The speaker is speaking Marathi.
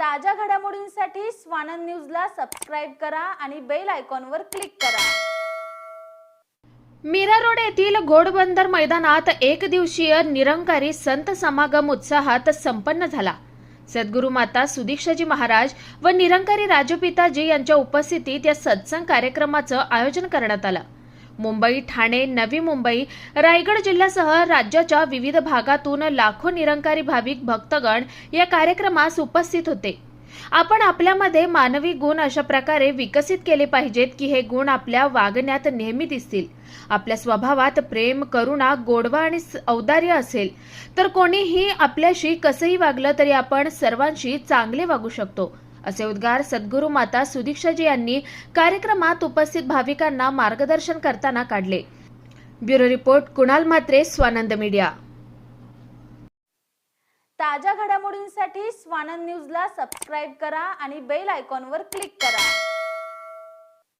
ताज्या घडामोडींसाठी स्वानंद न्यूजला सबस्क्राईब करा आणि बेल आयकॉनवर क्लिक करा. मीरा रोड येथील घोडबंदर मैदानात एक दिवसीय निरंकारी संत समागम उत्साहात संपन्न झाला. सद्गुरू माता सुदीक्षाजी महाराज व निरंकारी राजपिताजी यांच्या उपस्थितीत या सत्संग कार्यक्रमाचं आयोजन करण्यात आलं. मुंबई ठाणे नवी मुंबई रायगड जिल्ह्यासह राज्याच्या विविध भागातून लाखो निरंकारी भाविक भक्तगण या कार्यक्रमास उपस्थित होते. आपण आपल्यामध्ये मानवी गुण अशा प्रकारे विकसित केले पाहिजेत की हे गुण आपल्या वागण्यात नेहमी दिसतील. आपल्या स्वभावात प्रेम करुणा गोडवा आणि औदार्य असेल तर कोणीही आपल्याशी कसंही वागलं तरी आपण सर्वांशी चांगले वागू शकतो. असे उद्गार सद्गुरू माता सुदीक्षाजी यांनी कार्यक्रमात उपस्थित भाविकांना मार्गदर्शन करताना काढले. Bureau report Kunal Matre Swanand media. ताज्या घडामोडींसाठी स्वानंद न्यूजला सबस्क्राईब करा आणि बेल आयकॉनवर क्लिक करा.